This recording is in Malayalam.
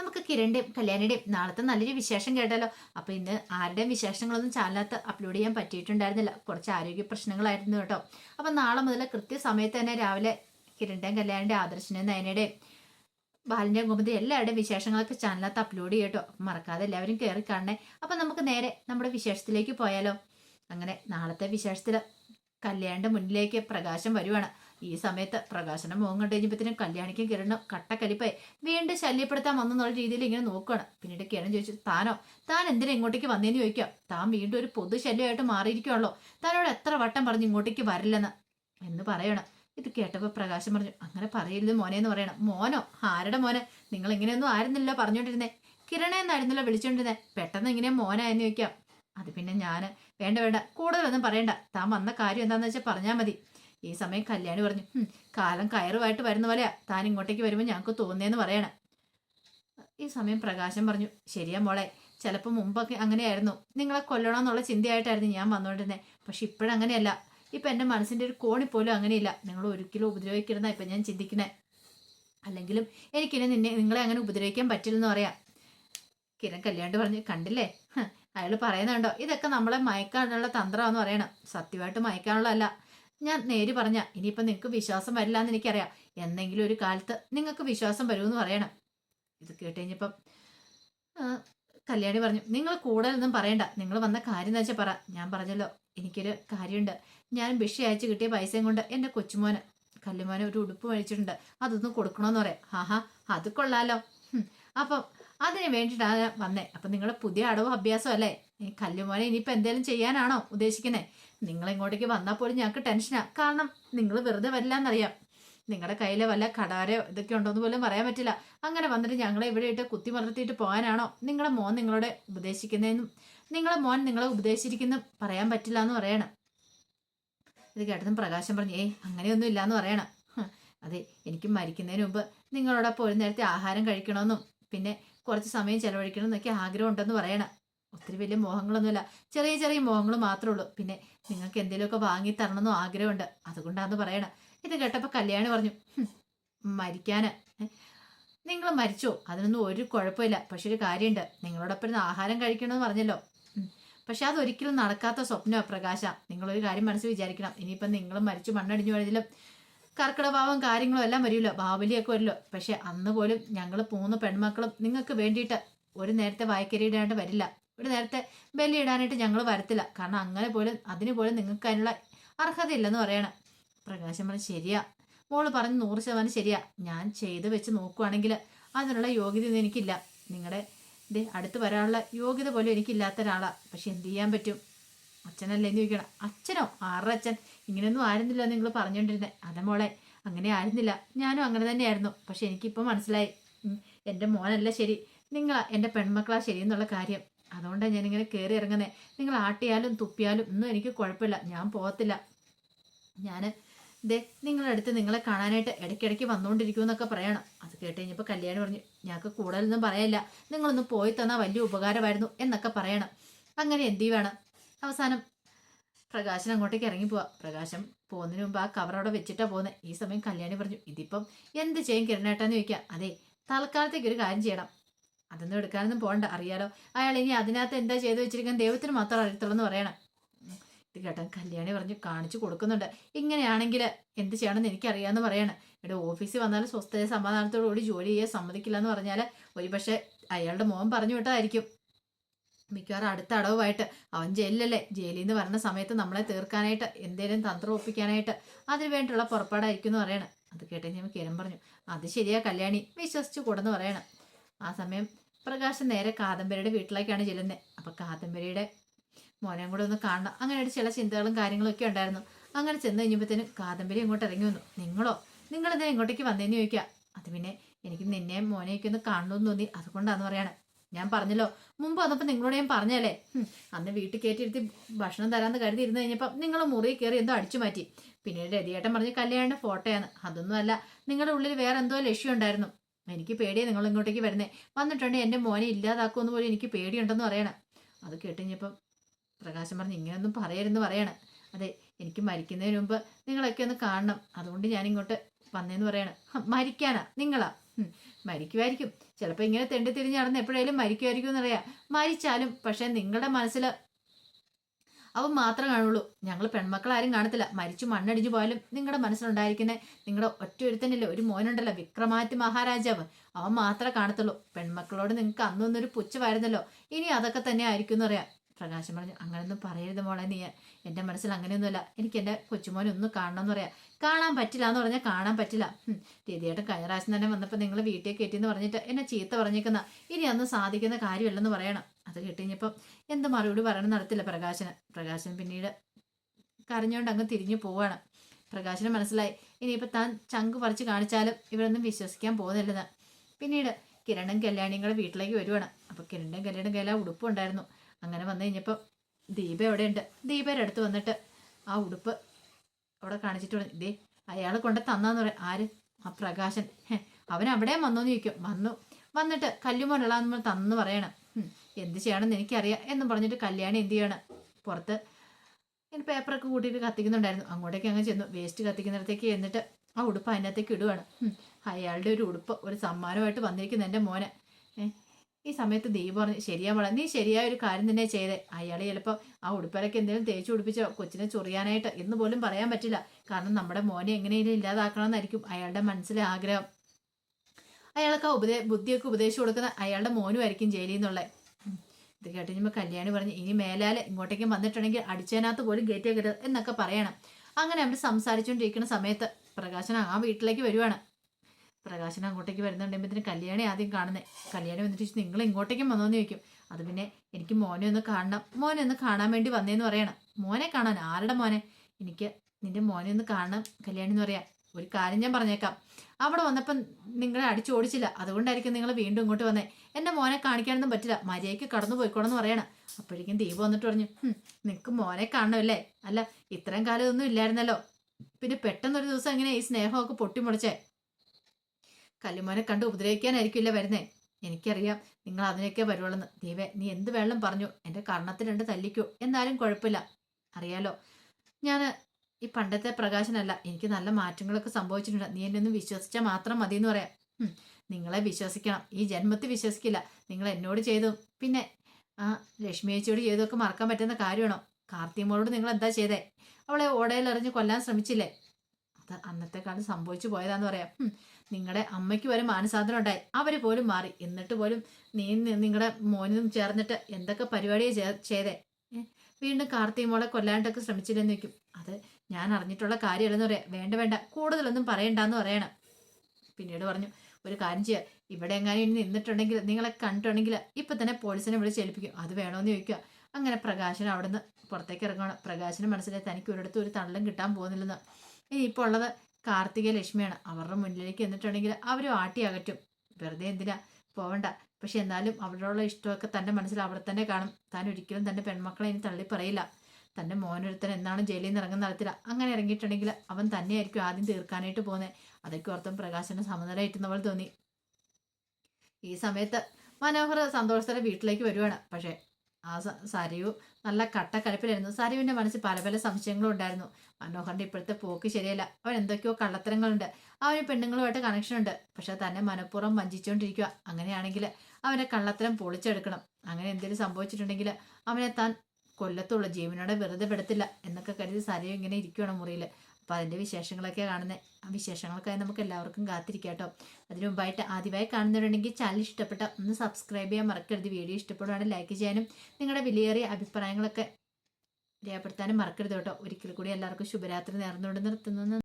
നമുക്ക് കിരണിന്റെയും കല്യാണിയുടെയും നാളത്തെ നല്ലൊരു വിശേഷം കേട്ടാലോ അപ്പൊ ഇന്ന് ആരുടെയും വിശേഷങ്ങളൊന്നും ചാനലകത്ത് അപ്ലോഡ് ചെയ്യാൻ പറ്റിയിട്ടുണ്ടായിരുന്നില്ല. കുറച്ച് ആരോഗ്യ പ്രശ്നങ്ങളായിരുന്നു കേട്ടോ. അപ്പൊ നാളെ മുതൽ കൃത്യസമയത്ത് തന്നെ രാവിലെ കിരണിന്റെയും കല്യാണിന്റെയും ആദർശിന്റെയും നയനയുടെയും ബാലിന്റെയും കുമ്പത്തെ എല്ലാവരുടെയും വിശേഷങ്ങളൊക്കെ ചാനലകത്ത് അപ്ലോഡ് ചെയ്യട്ടോ മറക്കാതെ എല്ലാവരും കയറി കാണണേ. അപ്പൊ നമുക്ക് നേരെ നമ്മുടെ വിശേഷത്തിലേക്ക് പോയാലോ. അങ്ങനെ നാളത്തെ വിശേഷത്തിൽ കല്യാണിന്റെ മുന്നിലേക്ക് പ്രകാശം വരുവാണ്. ഈ സമയത്ത് പ്രകാശനം മുഖം കണ്ടു കഴിഞ്ഞപ്പോഴത്തേനും കല്യാണിക്കും കിരണും കട്ടക്കലിപ്പായി വീണ്ടും ശല്യപ്പെടുത്താൻ വന്നെന്നുള്ള രീതിയിൽ ഇങ്ങനെ നോക്കുകയാണ് പിന്നീട് കിരൺ ചോദിച്ചു താനോ? താൻ എന്തിനാ ഇങ്ങോട്ടേക്ക് വന്നേന്ന് ചോദിക്കാം. താൻ വീണ്ടും ഒരു പൊതു ശല്യമായിട്ട് മാറിയിരിക്കുവാണല്ലോ. താനോട് എത്ര വട്ടം പറഞ്ഞു ഇങ്ങോട്ടേക്ക് വരില്ലെന്ന്? എന്ന് പറയണം. ഇത് കേട്ടപ്പോൾ പ്രകാശം പറഞ്ഞു അങ്ങനെ പറയില്ല മോനെ എന്ന് പറയണം. മോനോ? ആരുടെ മോനെ? നിങ്ങൾ ഇങ്ങനെയൊന്നും ആയിരുന്നില്ല പറഞ്ഞുകൊണ്ടിരുന്നേ കിരണ എന്നായിരുന്നല്ലോ വിളിച്ചോണ്ടിരുന്നെ. പെട്ടെന്ന് ഇങ്ങനെ മോനായെന്ന് ചോദിക്കാം. അത് പിന്നെ ഞാൻ വേണ്ട വേണ്ട. കൂടുതലൊന്നും പറയണ്ട. താൻ വന്ന കാര്യം എന്താണെന്ന് വെച്ചാൽ പറഞ്ഞാൽ മതി. ഈ സമയം കല്യാണി പറഞ്ഞു കാലം കയറുമായിട്ട് വരുന്ന പോലെയാ. താൻ ഇങ്ങോട്ടേക്ക് വരുമ്പോൾ ഞങ്ങൾക്ക് തോന്നിയെന്ന് പറയണം. ഈ സമയം പ്രകാശം പറഞ്ഞു ശരിയാ മോളെ ചിലപ്പോൾ മുമ്പൊക്കെ അങ്ങനെയായിരുന്നു. നിങ്ങളെ കൊല്ലണമെന്നുള്ള ചിന്തയായിട്ടായിരുന്നു ഞാൻ വന്നുകൊണ്ടിരുന്നത് പക്ഷെ ഇപ്പോഴങ്ങനെയല്ല ഇപ്പം എന്റെ മനസ്സിന്റെ ഒരു കോണി പോലും അങ്ങനെയില്ല. നിങ്ങൾ ഒരിക്കലും ഉപദ്രവിക്കരുന്ന ഇപ്പം ഞാൻ ചിന്തിക്കണേ അല്ലെങ്കിലും എനിക്കിനെ നിന്നെ നിങ്ങളെ അങ്ങനെ ഉപദ്രവിക്കാൻ പറ്റില്ലെന്ന് പറയാം. കിരൺ കല്യാണ്ട് പറഞ്ഞ് കണ്ടില്ലേ? അയാൾ പറയുന്നുണ്ടോ ഇതൊക്കെ നമ്മളെ മയക്കാനുള്ള തന്ത്രമാണെന്ന് പറയണം. സത്യമായിട്ട് മയക്കാനുള്ളതല്ല. ഞാൻ നേര് പറഞ്ഞ ഇനിയിപ്പം നിങ്ങൾക്ക് വിശ്വാസം വരില്ല എന്ന് എനിക്കറിയാം. എന്നെങ്കിലും ഒരു കാലത്ത് നിങ്ങൾക്ക് വിശ്വാസം വരുമെന്ന് പറയണം. ഇത് കേട്ട് കഴിഞ്ഞപ്പം കല്യാണി പറഞ്ഞു നിങ്ങൾ കൂടുതലൊന്നും പറയണ്ട. നിങ്ങൾ വന്ന കാര്യം എന്ന് വെച്ചാൽ പറ. ഞാൻ പറഞ്ഞല്ലോ എനിക്കൊരു കാര്യമുണ്ട്. ഞാൻ ഭിക്ഷ അയച്ചു കിട്ടിയ പൈസയും കൊണ്ട് എന്റെ കൊച്ചുമോന് കല്ലുമോനെ ഒരു ഉടുപ്പ് മേടിച്ചിട്ടുണ്ട്. അതൊന്ന് കൊടുക്കണമെന്ന് പറയാം. ആഹാ അത് കൊള്ളാലോ. അപ്പം അതിന് വേണ്ടിയിട്ടാണ് വന്നേ. അപ്പം നിങ്ങളുടെ പുതിയ അടവും അഭ്യാസം അല്ലേ? കല്ലുമോനെ ഇനിയിപ്പോൾ എന്തെങ്കിലും ചെയ്യാനാണോ ഉദ്ദേശിക്കുന്നത് നിങ്ങൾ ഇങ്ങോട്ടേക്ക് വന്നാൽ പോലും ഞങ്ങൾക്ക് ടെൻഷനാ കാരണം നിങ്ങൾ വെറുതെ വരില്ല എന്നറിയാം നിങ്ങളുടെ കയ്യിലെ വല്ല കടാരോ ഇതൊക്കെ ഉണ്ടോന്ന് പോലും പറയാൻ പറ്റില്ല. അങ്ങനെ വന്നിട്ട് ഞങ്ങളെ ഇവിടെ ഇട്ട് കുത്തി മറത്തിയിട്ട് പോകാനാണോ നിങ്ങളുടെ മോൻ നിങ്ങളോട് ഉപദേശിക്കുന്നതെന്നും നിങ്ങളെ മോൻ നിങ്ങളെ ഉപദേശിച്ചിരിക്കുന്ന പറയാൻ പറ്റില്ല എന്ന് പറയണം. ഇത് കേട്ടതും പ്രകാശം പറഞ്ഞു ഏയ് അങ്ങനെയൊന്നും ഇല്ലാന്ന് പറയണം. അതെ എനിക്ക് മരിക്കുന്നതിന് മുമ്പ് നിങ്ങളോടൊപ്പം ഒരു നേരത്തെ ആഹാരം കഴിക്കണമെന്നും പിന്നെ കുറച്ച് സമയം ചെലവഴിക്കണം എന്നൊക്കെ ആഗ്രഹം ഉണ്ടെന്ന് പറയണം. ഒത്തിരി വലിയ മോഹങ്ങളൊന്നുമില്ല. ചെറിയ ചെറിയ മോഹങ്ങൾ മാത്രമേ ഉള്ളൂ. പിന്നെ നിങ്ങൾക്ക് എന്തെങ്കിലുമൊക്കെ വാങ്ങി തരണമെന്നോ ആഗ്രഹമുണ്ട്. അതുകൊണ്ടാന്ന് പറയണം. ഇത് കേട്ടപ്പോൾ കല്യാണി പറഞ്ഞു "ഹും, മരിക്കാന്. നിങ്ങൾ മരിച്ചോ? അതിനൊന്നും ഒരു കുഴപ്പമില്ല. പക്ഷെ ഒരു കാര്യമുണ്ട്. നിങ്ങളോടൊപ്പം ആഹാരം കഴിക്കണമെന്ന് പറഞ്ഞല്ലോ. പക്ഷെ അതൊരിക്കലും നടക്കാത്ത സ്വപ്നമാണ് പ്രകാശ. നിങ്ങളൊരു കാര്യം മനസ്സിൽ വിചാരിക്കണം. ഇനിയിപ്പം നിങ്ങൾ മരിച്ചു മണ്ണടിഞ്ഞു വഴിയിലും കർക്കിടഭാവം കാര്യങ്ങളും എല്ലാം വരുമല്ലോ ബാബലിയൊക്കെ വരുമല്ലോ പക്ഷെ അന്ന് പോലും ഞങ്ങൾ മൂന്ന് പെൺമക്കളും നിങ്ങൾക്ക് വേണ്ടിയിട്ട് ഒരു നേരത്തെ വായക്കരിയിടാണ്ട് വരില്ല. ഒരു നേരത്തെ ബലിയിടാനായിട്ട് ഞങ്ങൾ വരത്തില്ല. കാരണം അങ്ങനെ പോലും അതിന് പോലും നിങ്ങൾക്ക് അതിനുള്ള അർഹതയില്ലെന്ന് പറയണം. പ്രകാശം പറഞ്ഞു ശരിയാ. മോൾ പറഞ്ഞ് നൂറ് ശതമാനം ശരിയാ. ഞാൻ ചെയ്ത് വെച്ച് നോക്കുവാണെങ്കിൽ അതിനുള്ള യോഗ്യത എനിക്കില്ല. നിങ്ങളുടെ അടുത്ത് വരാനുള്ള യോഗ്യത പോലും എനിക്കില്ലാത്ത ഒരാളാണ് പക്ഷെ എന്ത് ചെയ്യാൻ പറ്റും? അച്ഛനല്ലേ എന്ന് ചോദിക്കണം. അച്ഛനോ? ആരുടെ അച്ഛൻ? ഇങ്ങനെയൊന്നും ആയിരുന്നില്ല നിങ്ങൾ പറഞ്ഞുകൊണ്ടിരുന്നത് അതെ മോളെ അങ്ങനെ ആയിരുന്നില്ല. ഞാനും അങ്ങനെ തന്നെയായിരുന്നു. പക്ഷെ എനിക്കിപ്പോൾ മനസ്സിലായി. എന്റെ മോനല്ല ശരി. നിങ്ങളാ എന്റെ പെൺമക്കളാ ശരി എന്നുള്ള കാര്യം. അതുകൊണ്ടാണ് ഞാനിങ്ങനെ കയറി ഇറങ്ങുന്നത് നിങ്ങൾ ആട്ടിയാലും തുപ്പിയാലും ഒന്നും എനിക്ക് കുഴപ്പമില്ല. ഞാൻ പോകത്തില്ല. ഞാൻ ദേ നിങ്ങളുടെ അടുത്ത് നിങ്ങളെ കാണാനായിട്ട് ഇടയ്ക്കിടയ്ക്ക് വന്നുകൊണ്ടിരിക്കുമെന്നൊക്കെ പറയണം. അത് കേട്ട് കഴിഞ്ഞപ്പോൾ കല്യാണി പറഞ്ഞു ഞങ്ങൾക്ക് കൂടുതലൊന്നും പറയല്ല. നിങ്ങളൊന്ന് പോയി തന്നാൽ വലിയ ഉപകാരമായിരുന്നു എന്നൊക്കെ പറയണം. അങ്ങനെ എന്ത് വേണം? അവസാനം പ്രകാശൻ അങ്ങോട്ടേക്ക് ഇറങ്ങി പോവാ. പ്രകാശം പോകുന്നതിന് മുമ്പ് ആ കവർ അവിടെ വെച്ചിട്ടാ പോകുന്നത് ഈ സമയം കല്യാണി പറഞ്ഞു ഇതിപ്പം എന്ത് ചെയ്യും കിരണേട്ടാന്ന് ചോദിക്കാം. അതെ തൽക്കാലത്തേക്ക് ഒരു കാര്യം ചെയ്യണം. അതൊന്നും എടുക്കാനൊന്നും പോകണ്ട. അറിയാലോ. അയാൾ ഇനി അതിനകത്ത് എന്താ ചെയ്തു വെച്ചിരിക്കുന്നത് ദൈവത്തിന് മാത്രം അറിയത്തുള്ളൂ എന്ന് പറയണം. ഇത് കേട്ടാൽ കല്യാണി പറഞ്ഞ് കാണിച്ചു കൊടുക്കുന്നുണ്ട്. ഇങ്ങനെയാണെങ്കിൽ എന്ത് ചെയ്യണമെന്ന് എനിക്കറിയാമെന്ന് പറയണം. ഇവിടെ ഓഫീസിൽ വന്നാലും സ്വസ്ഥത സമാധാനത്തോടു കൂടി ജോലി ചെയ്യാൻ സമ്മതിക്കില്ല എന്ന് പറഞ്ഞാൽ ഒരുപക്ഷെ അയാളുടെ മോഹം പറഞ്ഞു വിട്ടതായിരിക്കും. മിക്കവാറും അടുത്ത അടവുമായിട്ട്. അവൻ ജയിലിലല്ലേ? ജയിലിൽ നിന്ന് വരുന്ന സമയത്ത് നമ്മളെ തീർക്കാനായിട്ട് എന്തേലും തന്ത്രം ഒപ്പിക്കാനായിട്ട് അതിന് പുറപ്പാടായിരിക്കും എന്ന് പറയണം. അത് കേട്ട് ഞാൻ കിരം പറഞ്ഞു അത് ശരിയാ കല്യാണി. വിശ്വസിച്ചു കൂടെന്ന് പറയണം. ആ സമയം പ്രകാശം നേരെ കാദംബരിയുടെ വീട്ടിലേക്കാണ് ചെല്ലുന്നത് അപ്പോൾ കാദംബരിയുടെ മോനെയും കൂടെ ഒന്ന് കാണണം. അങ്ങനെ ചില ചിന്തകളും കാര്യങ്ങളും ഒക്കെ ഉണ്ടായിരുന്നു. അങ്ങനെ ചെന്ന് കഴിഞ്ഞപ്പോഴത്തേനും കാദംബരി ഇങ്ങോട്ട് ഇറങ്ങി വന്നു. നിങ്ങളോ? നിങ്ങൾ എന്താ ഇങ്ങോട്ടേക്ക് വന്നേന്ന് ചോദിക്കുക അത് പിന്നെ എനിക്ക് നിന്നെയും മോനെയൊക്കെ ഒന്ന് കാണണമെന്ന് തോന്നി. അതുകൊണ്ടാന്ന് പറയാണ്. ഞാൻ പറഞ്ഞല്ലോ മുമ്പ് വന്നപ്പോൾ നിങ്ങളോട് ഞാൻ പറഞ്ഞല്ലേ? അന്ന് വീട്ടിൽ കയറ്റിയിരുത്തി ഭക്ഷണം തരാമെന്ന് കരുതി ഇരുന്ന് കഴിഞ്ഞപ്പോൾ നിങ്ങൾ മുറി കയറി എന്തോ അടിച്ചു മാറ്റി. പിന്നീട് രതിയേട്ടൻ പറഞ്ഞ് കല്യാണിന്റെ ഫോട്ടോയാണ്. അതൊന്നും അല്ല നിങ്ങളുടെ ഉള്ളിൽ വേറെ എന്തോ ലക്ഷ്യം ഉണ്ടായിരുന്നു. എനിക്ക് പേടിയാണ് നിങ്ങൾ ഇങ്ങോട്ടേക്ക് വരുന്നേ. വന്നിട്ടുണ്ടെങ്കിൽ എന്റെ മോനെ ഇല്ലാതാക്കുമെന്ന് പോലും എനിക്ക് പേടിയുണ്ടെന്ന് പറയണം. അത് കേട്ടുകഴിഞ്ഞപ്പം പ്രകാശം പറഞ്ഞ് ഇങ്ങനെയൊന്നും പറയരുതെന്ന് പറയണം. അതെ എനിക്ക് മരിക്കുന്നതിന് മുമ്പ് നിങ്ങളൊക്കെ ഒന്ന് കാണണം. അതുകൊണ്ട് ഞാൻ ഇങ്ങോട്ട് വന്നേന്ന് പറയണം. മരിക്കാനാ? നിങ്ങളാ? മരിക്കുമായിരിക്കും. ചിലപ്പോൾ ഇങ്ങനെ തെണ്ടി തിരിഞ്ഞ് നടന്ന് എപ്പോഴേലും മരിക്കുമായിരിക്കും എന്നറിയാം. മരിച്ചാലും പക്ഷേ നിങ്ങളുടെ മനസ്സിൽ അവൻ മാത്രം കാണുള്ളൂ. ഞങ്ങൾ പെൺമക്കളാരും കാണത്തില്ല. മരിച്ചു മണ്ണടിഞ്ഞു പോയാലും നിങ്ങളുടെ മനസ്സിലുണ്ടായിരിക്കുന്ന. നിങ്ങളുടെ ഒറ്റ ഒരുത്തനില്ലേ ഒരു മോനുണ്ടല്ലോ വിക്രമാറ്റ് മഹാരാജാവ്. അവൻ മാത്രമേ കാണത്തുള്ളൂ. പെൺമക്കളോട് നിങ്ങൾക്ക് അന്നൊന്നൊരു പുച്ഛമായിരുന്നല്ലോ. ഇനി അതൊക്കെ തന്നെ ആയിരിക്കും എന്ന് പറയാം. പ്രകാശം പറഞ്ഞു അങ്ങനെയൊന്നും പറയരുത് മോളെ നീ എന്റെ മനസ്സിൽ അങ്ങനെയൊന്നുമില്ല. എനിക്ക് എന്റെ കൊച്ചുമോനെ ഒന്ന് കാണണം എന്ന് പറയാം. കാണാൻ പറ്റില്ല എന്ന് പറഞ്ഞാൽ കാണാൻ പറ്റില്ല. രതിയായിട്ട് കഴിഞ്ഞ പ്രാവശ്യം തന്നെ വന്നപ്പോൾ നിങ്ങൾ വീട്ടിൽ കയറ്റിയെന്ന് പറഞ്ഞിട്ട് എന്നെ ചീത്ത പറഞ്ഞേക്കുന്ന ഇനി അന്ന് സാധിക്കുന്ന കാര്യമല്ലെന്ന് പറയണം. അത് കിട്ടിഞ്ഞപ്പം എന്ത് മറുപടി പറയണം നടത്തില്ല പ്രകാശന്. പ്രകാശൻ പിന്നീട് കരഞ്ഞുകൊണ്ട് അങ്ങ് തിരിഞ്ഞു പോവാണ്. പ്രകാശന് മനസ്സിലായി ഇനിയിപ്പോൾ താൻ ചങ്ക് പറിച്ച് കാണിച്ചാലും ഇവരൊന്നും വിശ്വസിക്കാൻ പോകുന്നില്ലെന്ന്. പിന്നീട് കിരണും കല്യാണിയും കൂടെ വീട്ടിലേക്ക് വരുവാണ്. അപ്പോൾ കിരണിന്റെയും കല്യാണും കയ്യിലാ ഉടുപ്പുണ്ടായിരുന്നു അങ്ങനെ വന്നു കഴിഞ്ഞപ്പോൾ ദീപ എവിടെയുണ്ട്? ദീപയുടെ അടുത്ത് വന്നിട്ട് ആ ഉടുപ്പ് അവിടെ കാണിച്ചിട്ട് പറഞ്ഞു ദേ അയാൾ കൊണ്ട് തന്നാന്ന് പറയാം. ആര്? ആ പ്രകാശൻ. അവൻ അവിടെ വന്നോന്ന് ചോദിക്കും. വന്നു. വന്നിട്ട് കല്ലുമോനുള്ളതെന്ന് തന്നു പറയണം. എന്ത് ചെയ്യണമെന്ന് എനിക്കറിയാം എന്ന് പറഞ്ഞിട്ട് കല്യാണം എന്ത് ചെയ്യണം? പുറത്ത് ഇങ്ങനെ പേപ്പറൊക്കെ കൂട്ടിയിട്ട് കത്തിക്കുന്നുണ്ടായിരുന്നു. അങ്ങോട്ടേക്ക് അങ്ങ് ചെന്നു. വേസ്റ്റ് കത്തിക്കുന്നിടത്തേക്ക് എന്നിട്ട് ആ ഉടുപ്പ് അതിനകത്തേക്ക് ഇടുവാണ്. അയാളുടെ ഒരു ഉടുപ്പ് ഒരു സമ്മാനമായിട്ട് വന്നിരിക്കുന്നു എന്റെ മോനെ. ഈ സമയത്ത് ദീപ പറഞ്ഞു ശരിയാ മോളെ നീ ശരിയായ ഒരു കാര്യം തന്നെ ചെയ്തേ. അയാൾ ചിലപ്പോൾ ആ ഉടുപ്പിലൊക്കെ എന്തെങ്കിലും തേച്ച് ഉടുപ്പിച്ചോ കൊച്ചിനെ ചൊറിയാനായിട്ട് എന്ന് പോലും പറയാൻ പറ്റില്ല. കാരണം നമ്മുടെ മോനെ എങ്ങനെയെങ്കിലും ഇല്ലാതാക്കണമെന്നായിരിക്കും അയാളുടെ മനസ്സിലെ ആഗ്രഹം. അയാൾക്ക് ആ ഉപദേ ബുദ്ധിയൊക്കെ ഉപദേശിച്ചു കൊടുക്കുന്ന അയാളുടെ മോനുമായിരിക്കും ജയിലിൽ നിന്നുള്ള. ഇത് കേട്ട് കഴിയുമ്പോൾ കല്യാണി പറഞ്ഞു ഇനി മേലാലെ ഇങ്ങോട്ടേക്കും വന്നിട്ടുണ്ടെങ്കിൽ അടിച്ചതിനകത്ത് പോലും കയറ്റിയേക്കരുത് എന്നൊക്കെ പറയണം. അങ്ങനെ അവർ സംസാരിച്ചുകൊണ്ടിരിക്കുന്ന സമയത്ത് പ്രകാശൻ ആ വീട്ടിലേക്ക് വരുവാണ്. പ്രകാശൻ അങ്ങോട്ടേക്ക് വരുന്നുണ്ടെങ്കിൽ കല്യാണി ആദ്യം കാണുന്നത് കല്യാണി വന്നിട്ട് നിങ്ങൾ ഇങ്ങോട്ടേക്കും വന്നോന്ന് ചോദിക്കും. അത് പിന്നെ എനിക്ക് മോനെ ഒന്ന് കാണണം മോനെ ഒന്ന് കാണാൻ വേണ്ടി വന്നേന്ന് പറയണം. മോനെ കാണാൻ? ആരുടെ മോനെ? എനിക്ക് നിന്റെ മോനെ ഒന്ന് കാണണം കല്യാണി എന്ന് പറയാം ഒരു കാര്യം ഞാൻ പറഞ്ഞേക്കാം. അവിടെ വന്നപ്പം നിങ്ങളെ അടിച്ചു ഓടിച്ചില്ല. അതുകൊണ്ടായിരിക്കും നിങ്ങൾ വീണ്ടും ഇങ്ങോട്ട് വന്നേ. എന്റെ മോനെ കാണിക്കാനൊന്നും പറ്റില്ല. മര്യാദയ്ക്ക് കടന്നു പോയിക്കോണെന്ന് പറയണം. അപ്പോഴേക്കും ദീപം വന്നിട്ട് പറഞ്ഞു നിങ്ങൾക്ക് മോനെ കാണണമല്ലേ? അല്ല ഇത്രയും കാലം ഒന്നും ഇല്ലായിരുന്നല്ലോ. പിന്നെ പെട്ടെന്നൊരു ദിവസം ഇങ്ങനെ ഈ സ്നേഹമൊക്കെ പൊട്ടിമുളച്ചേ കല്ലുമോനെ കണ്ട് ഉപദ്രവിക്കാനായിരിക്കില്ല വരുന്നേ? എനിക്കറിയാം നിങ്ങൾ അതിനൊക്കെ വരുവുള്ളെന്ന് ദീപേ നീ എന്ത് വെള്ളം പറഞ്ഞു? എന്റെ കർണത്തിൽ രണ്ട് തല്ലിക്കോ. എന്നാലും കുഴപ്പമില്ല. അറിയാലോ. ഞാൻ ഈ പണ്ടത്തെ പ്രകാശനല്ല. എനിക്ക് നല്ല മാറ്റങ്ങളൊക്കെ സംഭവിച്ചിട്ടുണ്ട്. നീ എന്നെ ഒന്ന് വിശ്വസിച്ചാൽ മാത്രം മതി എന്ന് പറയാം നിങ്ങളെ വിശ്വസിക്കണം. ഈ ജന്മത്തിൽ വിശ്വസിക്കില്ല. നിങ്ങൾ എന്നോട് ചെയ്തു. പിന്നെ ആ ലക്ഷ്മി ചേച്ചിയോട് ചെയ്തൊക്കെ മറക്കാൻ പറ്റുന്ന കാര്യമാണോ? കാർത്തിമോളോട് നിങ്ങൾ എന്താ ചെയ്തേ? അവളെ ഓടയിലെറിഞ്ഞ് കൊല്ലാൻ ശ്രമിച്ചില്ലേ? അത് അന്നത്തെ കാലം സംഭവിച്ചു പോയതാന്ന് പറയാം. നിങ്ങളുടെ അമ്മയ്ക്ക് വരെ മാനസാന്തരം ഉണ്ടായി. അവർ പോലും മാറി. എന്നിട്ട് പോലും നീ നിങ്ങളുടെ മോനും ചേർന്നിട്ട് എന്തൊക്കെ പരിപാടിയെ ചെയ്തേ? വീണ്ടും വീണ്ടും കാർത്തിമോളെ കൊല്ലാണ്ടൊക്കെ ശ്രമിച്ചില്ലെന്ന് വെക്കും അത് ഞാൻ അറിഞ്ഞിട്ടുള്ള കാര്യമല്ലെന്ന് പറയാം. വേണ്ട വേണ്ട. കൂടുതലൊന്നും പറയണ്ടെന്ന് പറയണം. പിന്നീട് പറഞ്ഞു ഒരു കാര്യം ചെയ്യുക ഇവിടെ എങ്ങാനും ഇനി നിന്നിട്ടുണ്ടെങ്കിൽ നിങ്ങളെ കണ്ടിട്ടുണ്ടെങ്കിൽ ഇപ്പൊ തന്നെ പോലീസിനെ വിളിച്ച് ഏൽപ്പിക്കും. അത് വേണമെന്ന് ചോദിക്കുക. അങ്ങനെ പ്രകാശൻ അവിടുന്ന് പുറത്തേക്ക് ഇറങ്ങണം പ്രകാശന് മനസ്സിലായി തനിക്ക് ഒരിടത്തും ഒരു തള്ളലും കിട്ടാൻ പോകുന്നില്ലെന്ന്. ഇനി ഇപ്പോൾ ഉള്ളത് കാർത്തിക ലക്ഷ്മിയാണ്. അവരുടെ മുന്നിലേക്ക് എന്നിട്ടുണ്ടെങ്കിൽ അവരും ആട്ടി അകറ്റും. വെറുതെ എന്തിനാ? പോവണ്ട. പക്ഷെ എന്നാലും അവരോടുള്ള ഇഷ്ടമൊക്കെ തന്റെ മനസ്സിൽ അവിടെ തന്നെ കാണും. താൻ ഒരിക്കലും തന്റെ പെൺമക്കളെ ഇനി തള്ളി പറയില്ല. തന്റെ മോനൊരുത്തൻ എന്നാണ് ജയിലിൽ നിന്ന് ഇറങ്ങുന്ന നടത്തില്ല അങ്ങനെ ഇറങ്ങിയിട്ടുണ്ടെങ്കിൽ അവൻ തന്നെയായിരിക്കും ആദ്യം തീർക്കാനായിട്ട് പോകുന്നത് അതൊക്കെ ഓർത്തും പ്രകാശന് സമനിലയിട്ടുന്ന പോലെ തോന്നി. ഈ സമയത്ത് മനോഹർ സന്തോഷത്തോടെ വീട്ടിലേക്ക് വരുവാണ്. പക്ഷേ ആ സരിയു നല്ല കട്ടക്കലപ്പിലായിരുന്നു സരിയുവിന്റെ മനസ്സിൽ പല പല സംശയങ്ങളും ഉണ്ടായിരുന്നു. മനോഹറിന്റെ ഇപ്പോഴത്തെ പോക്ക് ശരിയല്ല. അവൻ എന്തൊക്കെയോ കള്ളത്തരങ്ങളുണ്ട്. അവന് പെണ്ണുങ്ങളുമായിട്ട് കണക്ഷൻ ഉണ്ട്. പക്ഷെ തന്നെ മനഃപൂർവം വഞ്ചിച്ചുകൊണ്ടിരിക്കുക അങ്ങനെയാണെങ്കിൽ അവനെ കള്ളത്തരം പൊളിച്ചെടുക്കണം. അങ്ങനെ എന്തെങ്കിലും സംഭവിച്ചിട്ടുണ്ടെങ്കിൽ അവനെ താൻ കൊല്ലത്തുള്ള. ജീവനോടെ വെറുതെ പെടുത്തില്ല. എന്നൊക്കെ കരുതി സരിയു ഇങ്ങനെ ഇരിക്കുകയാണ് മുറിയിൽ അപ്പോൾ അതിന്റെ വിശേഷങ്ങളൊക്കെ കാണുന്നത് ആ വിശേഷങ്ങൾക്കായി നമുക്ക് എല്ലാവർക്കും കാത്തിരിക്കാം കേട്ടോ അതിനു മുമ്പായിട്ട് ആദ്യമായി കാണുന്നവരുണ്ടെങ്കിൽ ചാനൽ ഇഷ്ടപ്പെട്ട ഒന്ന് സബ്സ്ക്രൈബ് ചെയ്യാൻ മറക്കരുത്. വീഡിയോ ഇഷ്ടപ്പെടുവാണെങ്കിൽ ലൈക്ക് ചെയ്യാനും നിങ്ങളുടെ വിലയേറിയ അഭിപ്രായങ്ങളൊക്കെ രേഖപ്പെടുത്താനും മറക്കരുത് കേട്ടോ. ഒരിക്കൽ കൂടി എല്ലാവർക്കും ശുഭരാത്രി നേർന്നുകൊണ്ട് നിർത്തുന്നു.